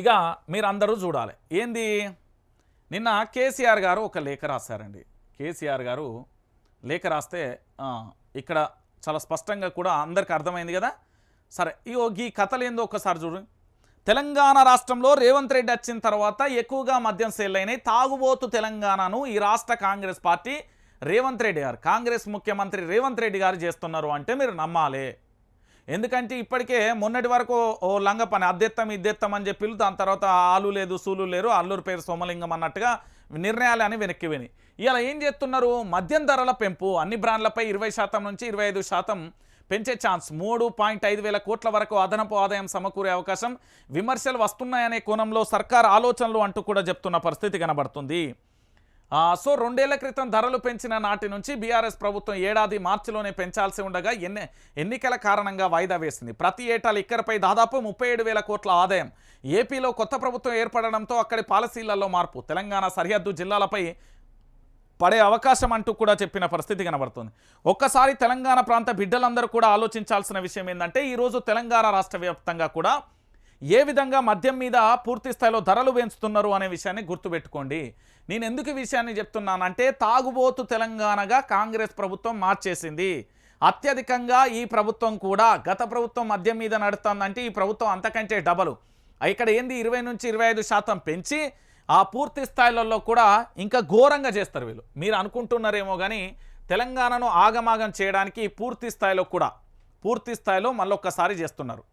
ఇక మీరు అందరూ చూడాలి. ఏంది? నిన్న కేసీఆర్ గారు ఒక లేఖ రాశారండి. కేసీఆర్ గారు లేఖ రాస్తే ఇక్కడ చాలా స్పష్టంగా కూడా అందరికి అర్థమైంది కదా? సరే ఇగో ఈ కథలు ఏందో ఒకసారి చూడండి తెలంగాణ రాష్ట్రంలో రేవంత్ రెడ్డి వచ్చిన తర్వాత ఎక్కువగా మద్యం సేల్ అయినాయి. తాగుబోతు తెలంగాణను ఈ రాష్ట్ర కాంగ్రెస్ పార్టీ రేవంత్ రెడ్డి గారు కాంగ్రెస్ ముఖ్యమంత్రి రేవంత్ రెడ్డి గారు చేస్తున్నారు అంటే మీరు నమ్మాలి. ఎందుకంటే ఇప్పటికే మొన్నటి వరకు ఓ లంగ పని అద్దెత్తం ఇద్దెత్తం అని చెప్పి దాని తర్వాత ఆలు లేదు సూలు లేరు అల్లూరు పేరు సోమలింగం అన్నట్టుగా నిర్ణయాలు అని వెనక్కి విని ఇలా ఏం చేస్తున్నారు? మద్యం ధరల పెంపు అన్ని బ్రాండ్లపై ఇరవై శాతం నుంచి ఇరవై ఐదు శాతం పెంచే ఛాన్స్ మూడు పాయింట్ ఐదు వేల కోట్ల వరకు అదనపు ఆదాయం సమకూరే అవకాశం విమర్శలు వస్తున్నాయనే కోణంలో సర్కార్ ఆలోచనలు అంటూ కూడా చెప్తున్న పరిస్థితి కనబడుతుంది. సో రెండేళ్ళ క్రితం ధరలు పెంచిన నాటి నుంచి బీఆర్ఎస్ ప్రభుత్వం ఏడాది మార్చిలోనే పెంచాల్సి ఉండగా ఎన్ని ఎన్నికల కారణంగా వాయిదా వేసింది. ప్రతి ఏటా లిక్కర్పై దాదాపు ముప్పై ఏడు వేల కోట్ల ఆదాయం. ఏపీలో కొత్త ప్రభుత్వం ఏర్పడడంతో అక్కడి పాలసీలలో మార్పు. తెలంగాణ సరిహద్దు జిల్లాలపై పడే అవకాశం అంటూ కూడా చెప్పిన పరిస్థితి కనబడుతుంది. ఒక్కసారి తెలంగాణ ప్రాంత బిడ్డలందరూ కూడా ఆలోచించాల్సిన విషయం ఏంటంటే ఈరోజు తెలంగాణ రాష్ట్ర వ్యాప్తంగా కూడా ఏ విధంగా మద్యం మీద పూర్తి స్థాయిలో ధరలు పెంచుతున్నారు అనే విషయాన్ని గుర్తుపెట్టుకోండి. నేను ఎందుకు ఈ విషయాన్ని చెప్తున్నానంటే తాగుబోతు తెలంగాణగా కాంగ్రెస్ ప్రభుత్వం మార్చేసింది. అత్యధికంగా ఈ ప్రభుత్వం కూడా గత ప్రభుత్వం మద్యం మీద నడుస్తుందంటే ఈ ప్రభుత్వం అంతకంటే డబలు. ఇక్కడ ఏంది? ఇరవై నుంచి ఇరవై ఐదు శాతం పెంచి ఆ పూర్తి స్థాయిలలో కూడా ఇంకా ఘోరంగా చేస్తారు వీళ్ళు. మీరు అనుకుంటున్నారేమో కానీ తెలంగాణను ఆగమాగం చేయడానికి పూర్తి స్థాయిలో కూడా పూర్తి స్థాయిలో మళ్ళొక్కసారి చేస్తున్నారు.